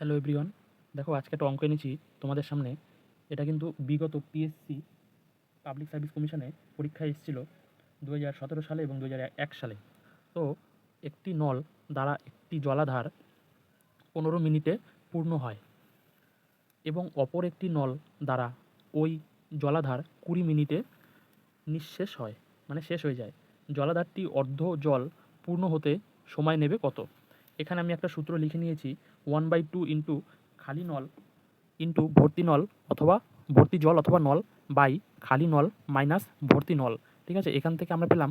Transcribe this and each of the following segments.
Hello everyone দেখো, আজকে একটা অঙ্ক এনেছি তোমাদের সামনে। এটা কিন্তু বিগত পিএসসি পাবলিক সার্ভিস কমিশনে পরীক্ষায় এসেছিল দু হাজার সতেরো সালে এবং দু হাজার এক সালে। তো একটি নল দ্বারা একটি জলাধার পনেরো মিনিটে পূর্ণ হয় এবং অপর একটি নল দ্বারা ওই জলাধার কুড়ি মিনিটে নিঃশেষ হয় মানে শেষ হয়ে যায়। জলাধারটি অর্ধ জল পূর্ণ হতে সময় নেবে কত? এখানে আমি একটা সূত্র লিখে নিয়েছি ওয়ান বাই টু ইন্টু খালি নল ইন্টু ভর্তি নল অথবা ভর্তি জল অথবা নল বাই খালি নল মাইনাস ভর্তি নল। ঠিক আছে? এখান থেকে আমরা পেলাম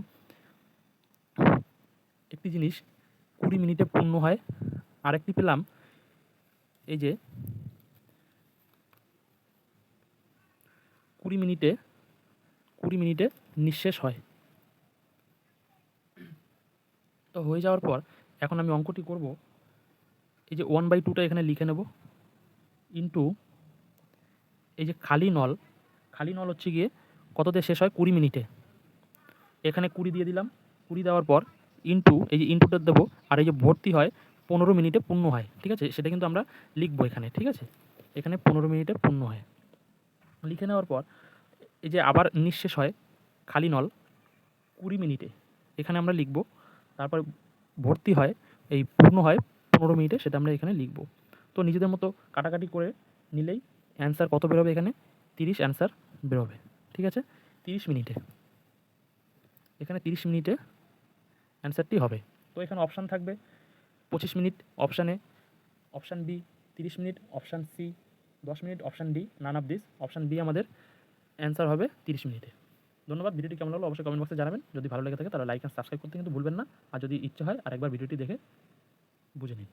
একটি জিনিস, কুড়ি মিনিটে পূর্ণ হয়। আরেকটি পেলাম এই যে কুড়ি মিনিটে কুড়ি মিনিটে নিঃশেষ হয়। তো হয়ে যাওয়ার পর এখন আমি অঙ্কটি করব। এই যে ওয়ান বাই টুটা এখানে লিখে নেব। ইন্টু এই যে খালি নল খালি নল হচ্ছে গিয়ে কততে শেষ হয়? কুড়ি মিনিটে। এখানে কুড়ি দিয়ে দিলাম। কুড়ি দেওয়ার পর ইন্টু এই যে ইন্টুটা দেবো, আর এই যে ভর্তি হয়, পনেরো মিনিটে পূর্ণ হয়, ঠিক আছে? সেটা কিন্তু আমরা লিখব এখানে, ঠিক আছে? এখানে পনেরো মিনিটে পূর্ণ হয়। লিখে নেওয়ার পর, এই যে আবার নিঃশেষ হয়, খালি নল, কুড়ি মিনিটে। এখানে আমরা লিখব, তারপর ভর্তি হয়, এই পূর্ণ হয় পনেরো মিনিটে, সেটা আমরা এখানে লিখব। তো নিজেদের মতো কাটাকাটি করে নিলেই অ্যান্সার কত বেরোবে এখানে? তিরিশ অ্যান্সার বেরোবে, ঠিক আছে? তিরিশ মিনিটে। এখানে তিরিশ মিনিটে অ্যান্সারটি হবে। তো এখানে অপশান থাকবে পঁচিশ মিনিট অপশানে অপশান বি তিরিশ মিনিট অপশান সি দশ minute option D none of this option B আমাদের অ্যান্সার হবে তিরিশ মিনিটে। ধন্যবাদ। ভিডিওটি কেমন লাগল অবশ্যই কমেন্ট বক্সে জানাবেন। যদি ভালো লেগে থাকে তাহলে লাইক অ্যান্ড সাবস্ক্রাইব করতে কিন্তু ভুলবেন না। আর যদি ইচ্ছে হয় আরেকবার ভিডিওটি দেখে বুঝে নিন।